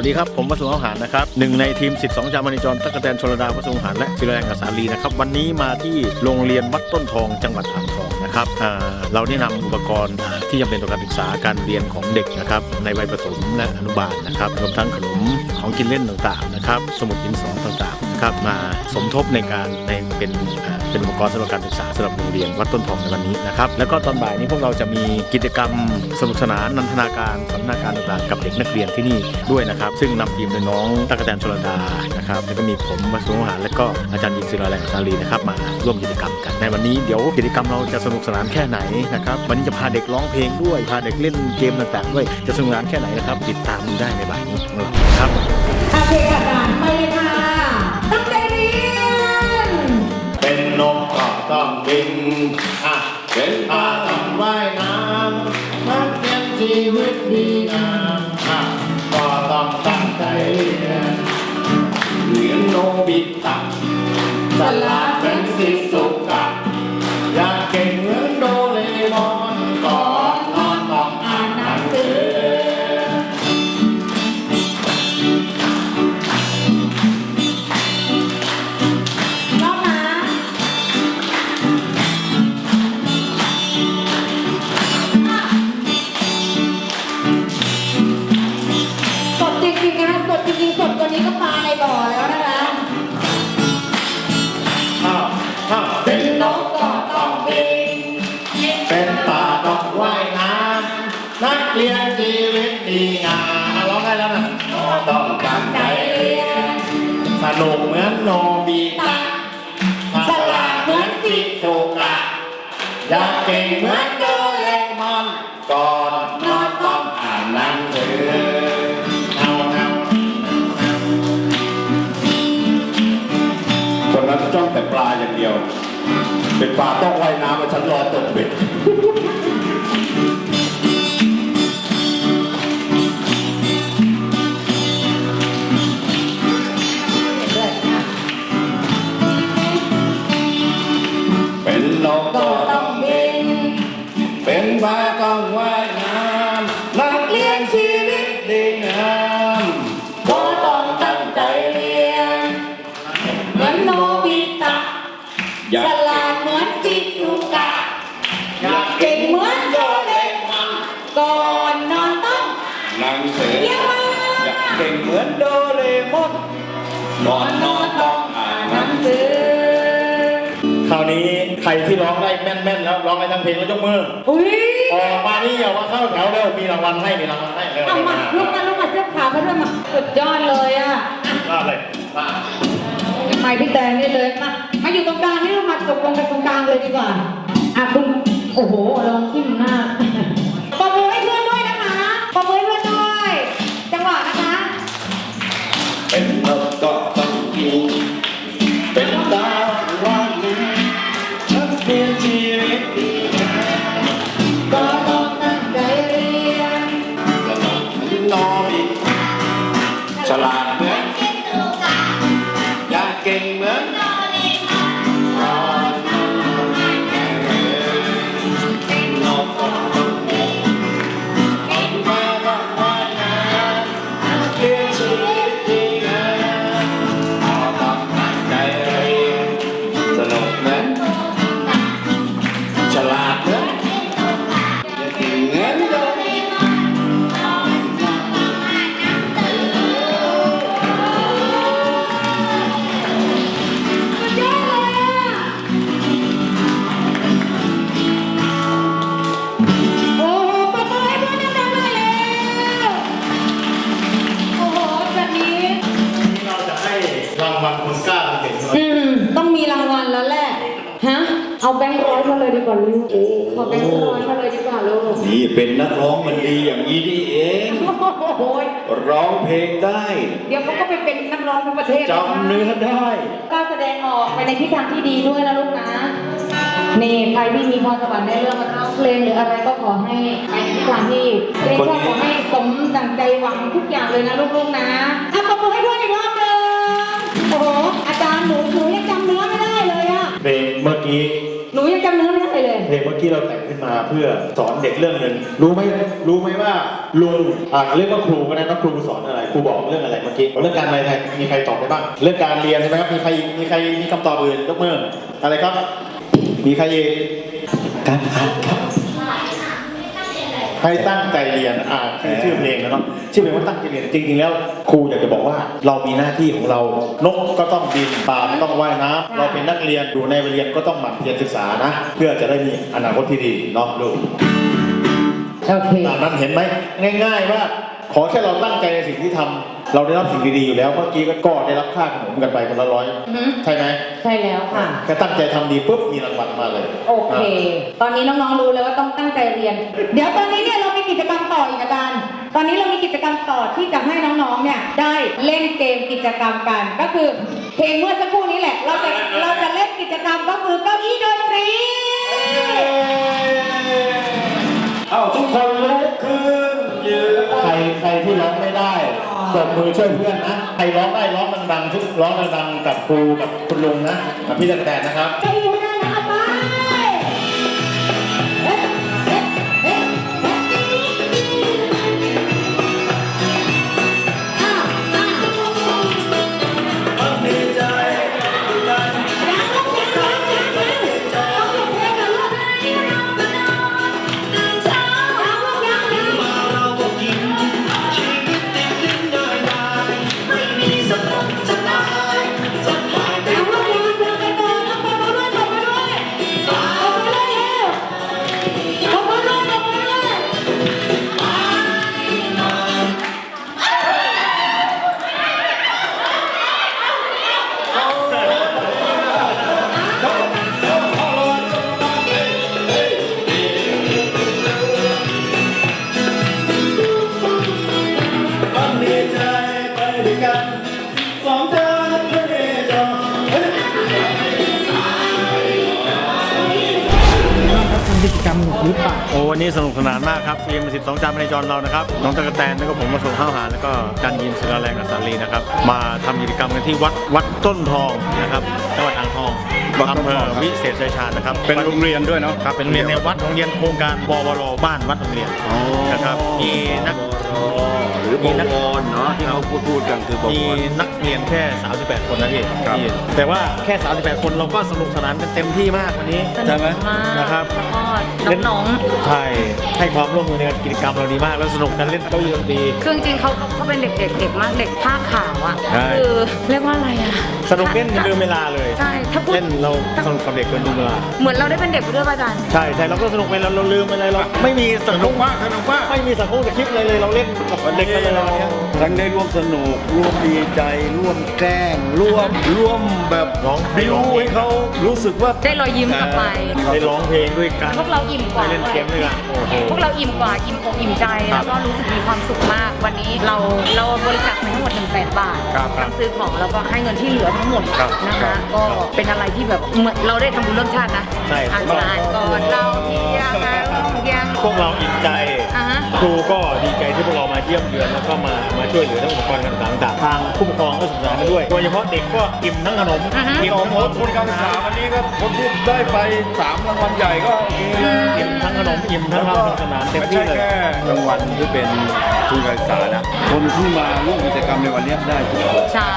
วัสดีครับ ผมวัสดุอาหารนะครับหนึ่งในทีมสิทธิ์สองจามณิจรตะกแตนชลดาวัสดุอาหารและศิลาแรงกษาลีนะครับ วันนี้มาที่โรงเรียนวัดต้นทองจังหวัดอ่างทองนะครับเราได้นำอุปกรณ์ที่จำเป็นต่อการศึกษาการเรียนของเด็กนะครับ ในวัยประถมและอนุบาลนะครับรวมทั้งขนมของกินเล่นต่างๆนะครับ สมุดดินสอต่างๆ ครับมาสมทบในการในเป็นเป็นอุปกรณ์สำหรับการศึกษาสำหรับโรงเรียนวัดต้นทองในวันนี้นะครับแล้วก็ตอนบ่ายนี้พวกเราจะมีกิจกรรมสนุกสนานนันทนาการสันนาการต่างๆกับเด็กนักเรียนที่นี่ด้วยนะครับ ซึ่งนำทีมโดยน้องตั๊กแตนชลดานะครับแล้วก็มีผมวัสดุอาหารและก็อาจารย์หญิงศิลาแรงสาลีนะครับมาร่วมกิจกรรมกันในวันนี้เดี๋ยวกิจกรรมเราจะสนุกสนานแค่ไหนนะครับวันนี้จะพาเด็กร้องเพลงด้วยพาเด็กเล่นเกมต่างๆด้วยจะสนุกสนานแค่ไหนนะครับติดตามได้ในบ่ายนี้ของเราครับโอเคค่ะการไปเลยค่ะ ต้องบินอะเป็นปลาต้องว่ายน้ำนักเรียนชีวิตดีงามอะก็ต้องตั้งใจเรียนเหมือนโนบิตะสลาดเป็นสิสุข ดีงามร้องได้แล้วนะก็ต้องตั้งใจเรียนสนุกเหมือนโนบิตะฉลาดเหมือนจิตุกะอยากเก่งเหมือนโดเรมอนก่อนนอนต้องอ่านหนังสือเอาเอาคนนั้นจ้องแต่ปลาอย่างเดียว เป็นปลาต้องว่ายน้ำมาฉันรอตกเบ็ด เป็นปลาต้องว่ายน้ำนักเรียนชีวิตดีงามก็ต้องตั้งใจเรียนเหมือนโนบิตะอยาฉกลาดเหมือนจิตุกะอยากเก่งเหมือนโดเรมอนก่อนนอนต้องหนังสือเยี่ยมมากอยากเก่งเหมือนโดเรมอนนอนนอน รที่ร้องได้แม่นๆแล้วร้องได้ทั้งเพลงแล้วยกมืออุ้ยออกมานี่อย่ามาเข้าแถวเร็วมีรางวัลให้มีรางวัลให้เร็วเอามาลุกมาลุกมาเสื้อขาวมาด้วยมาสุดยอดเลยอะว่าเลยว่าไปพี่แตงนี่เลยมามาอยู่ตรงกลางนี่เรามาตกลงกันตรงกลางเลยดีกว่าอะคุณโอ้โหลองทิ่มหน้า เอาแบงค์ร้อยมาเลยดีกว่าลูกขอแบงค์ร้อยมาเลยดีกว่าลูกนี่เป็นนักร้องมันดีอย่างนี้นี่เอง โอ้ยร้องเพลงได้ เดี๋ยวเขาก็ไปเป็นนักร้องทั้งประเทศแล้วนะจำเนื้อได้ ก็แสดงออกไปในทิศทางที่ดีด้วยนะลูกนะนี่ใครที่มีพรสวรรค์ในเรื่องการร้องเพลงหรืออะไรก็ขอให้ไปในทิศทางที่เพลงชอบขอให้สมดังใจหวังทุกอย่างเลยนะลูกๆนะอะปรบมือให้เพื่อนอีกรอบหนึ่งโอ้โหอาจารย์หนูหนูยังจำเนื้อไม่ได้เลยอะเพลงเมื่อกี้ห จำเนื้อไม่ได้เลย เพลงเมื่อกี้เราแต่งขึ้นมาเพื่อสอนเด็กเรื่องหนึ่งรู้ไหมรู้ไหมว่าลุงอ่าเรียกว่าครูก็ได้นะครูสอนอะไรครูบอกเรื่องอะไรเมื่อกี้เรื่องการอะไรไทยมีใครตอบได้บ้างเรื่องการเรียนใช่ไหมครับมีใครมีใครมีคำตอบอื่นยกมืออะไรครับ มีใครอีกการอ่านครับ ให้ตั้งใจเรียนอ่านชื่อชื่อเพลงนะเนาะชื่อเพลงว่าตั้งใจเรียนจริงๆแล้วครูอยากจะบอกว่าเรามีหน้าที่ของเรานกก็ต้องบินปลาก็ต้องว่ายน้ำเราเป็นนักเรียนอยู่ในเรียนก็ต้องหมั่นเพียรศึกษานะ เพื่อจะได้มีอนาคตที่ดีเนาะลูกโอเค ตามนั้นเห็นไหมง่าย ๆว่า ขอแค่เราตั้งใจในสิ่งที่ทำเราได้รับสิ่งดีๆอยู่แล้วเมื่อกี้ก็ได้รับค่าขนมกันไปคนละร้อยอือฮึใช่ไหมใช่แล้วค่ะแค่ตั้งใจทำดีปุ๊บมีรางวัลมาเลย โอเค ตอนนี้น้องๆรู้แล้วว่าต้องตั้งใจเรียน เดี๋ยวตอนนี้เนี่ยเรามีกิจกรรมต่ออีกอาจารย์ตอนนี้เรามีกิจกรรมต่อที่จะให้น้องๆเนี่ยได้เล่นเกมกิจกรรมกัน ก็คือเพลงเมื่อสักครู่นี้แหละ เราจะเราจะเล่นกิจกรรมก็คือเก้าอี้ดนตรีเอ้าทุกคนลุ ตบมือช่วยเพื่อนนะใครร้องได้ร้องดังๆทุกร้องดังๆกับครูกับคุณลุงนะกับพี่แตนนะครับ รรมหรือเปล่าโอ้วันนี้สนุกสนานมากครับทีม12จามในจรเรานะครับน้องตะกะแตนแล้วก็ผมมาส่งข้าวหารแล้วก็การยินศิลาแรงกับสาลีนะครับมาทำกิจกรรมกันที่วัดวัดต้นทองนะครับจังหวัดอ่างทองวัดต้นทองอำเภอวิเศษชัยชาญนะครับเป็นโรงเรียนด้วยเนาะครับเป็นโรงเรียนในวัดโรงเรียนโครงการบวรบ้านวัดโรงเรียนนะครับมีนักหรือบวรเนาะที่เขาพูดพูดกันคือบมีวรนักเรียนแค่ 38 คนนะพี่ครับพี่แต่ว่าแค่ 38 คนเราก็สนุกสนานกันเต็มที่มากวันนี้สนุใช่กไหมมากนะครับแล้วก็ น้องใช่ให้ความร่วมมือในกิจกรรมเราดีมาก แล้วสนุกกันเล่นเก้าอี้ดนตรีๆ คือจริงๆเขาเขาเขาเป็นเด็กๆเด็กมากเด็กผ้าขาวอะใช่คือเรียกว่าอะไรอะสนุกเล่นลืมเวลาเลยใช่ถ้าพูดเล่นเราสนุกกับเด็กเกินลืมเวลา เหมือนเราได้เป็นเด็กไปด้วยป่ะอาจารย์ ใช่ใช่เราก็สนุกไปเราเราลืมไปเลยเราไม่มีสัสงคนุมกมากสนุกมากไม่มีสังคมจะคิดอะไรเลยเราเล่นกับเด็กกันเลยเราเนี่ยทั้งได้ร่วมสนุก ร่วมดีใจ ร่วมแกล้ง ร่วม ร่วมแบบร้องบิวให้เขารู้สึกว่าได้รอยยิ้มกลับไป ได้ร้องเพลงด้วยกันพวกเราอิ่มกว่าได้เล่นเกมด้วยกันโอ้โหพวกเราอิ่มกว่าอิ่มอกอิ่มใจครัแล้บวก็รู้สึกมีความสุขมาก วันนี้เราเราบริจาคไปทั้งหมด1 0 0 0 0แบาทครับครับทั้งซื้อของแล้วก็ให้เงินที่เหลือทั้งหมดครับนะครัคะ บ ก็เป็นอะไรที่แบบเหมือนเราได้ทำบุญร่วมชาตินะใช่อาจารย์ก่อนเราเที่ยงมาร่วมยังพวกเราอิ่มใจอ่า ฮะ ครูก็ดีใจที่พวกเรามาเยี่ยมเยือนแล้วก็มามาช่วยเหลือทั้งอุปกรณ์ต่างๆทางผู้ปกครองก็สงสารกันด้วยโดยเฉพาะเด็กก็อิ่มทั้งขนมอือฮึอิ่มขอทั้งงรถทุนการศึกษาวันนี้ก็คนที่ได้ไปสามรางวัลใหญ่ก็โอเคเลยอิ่มทั้งขนมอิ่มทั้งความสนุกสนานเต็มไม่ที่ใช่เลย แค่รางวัลที่เป็นทุนการศึกษานะ คนที่มาร่วมกิจกรรมในวันนี้ได้ทุกคน ใช่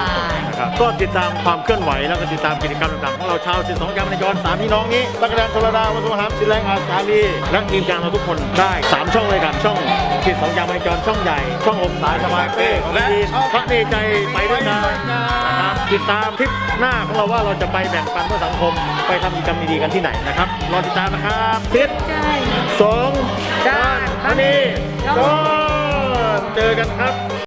นะ ครับก็ติดตามความเคลื่อนไหวแล้วก็ติดตามกิจกรรมต่างๆของเราชาวสิสองจามในจรสามพี่น้องนี้ตักกะแดนโทรดาวัสดุหามศิลแรงอาสาลีและทีมงานเราทุกคนได้สามช่องเลยกันช่องสิสองจามในจรช่องใหญ่ ช่องอมสายสบายเป้ของและดีช่องพระเนใจไปด้วยกันนะครับติดตามคลิปหน้าของเราว่าเราจะไปแบ่งปันเพื่อสังคม ไปทำกิจกรรมดีๆกันที่ไหนนะครับรอติดตามนะครับทิศใช่สองด้านพระนีครับจรเจอกันครับ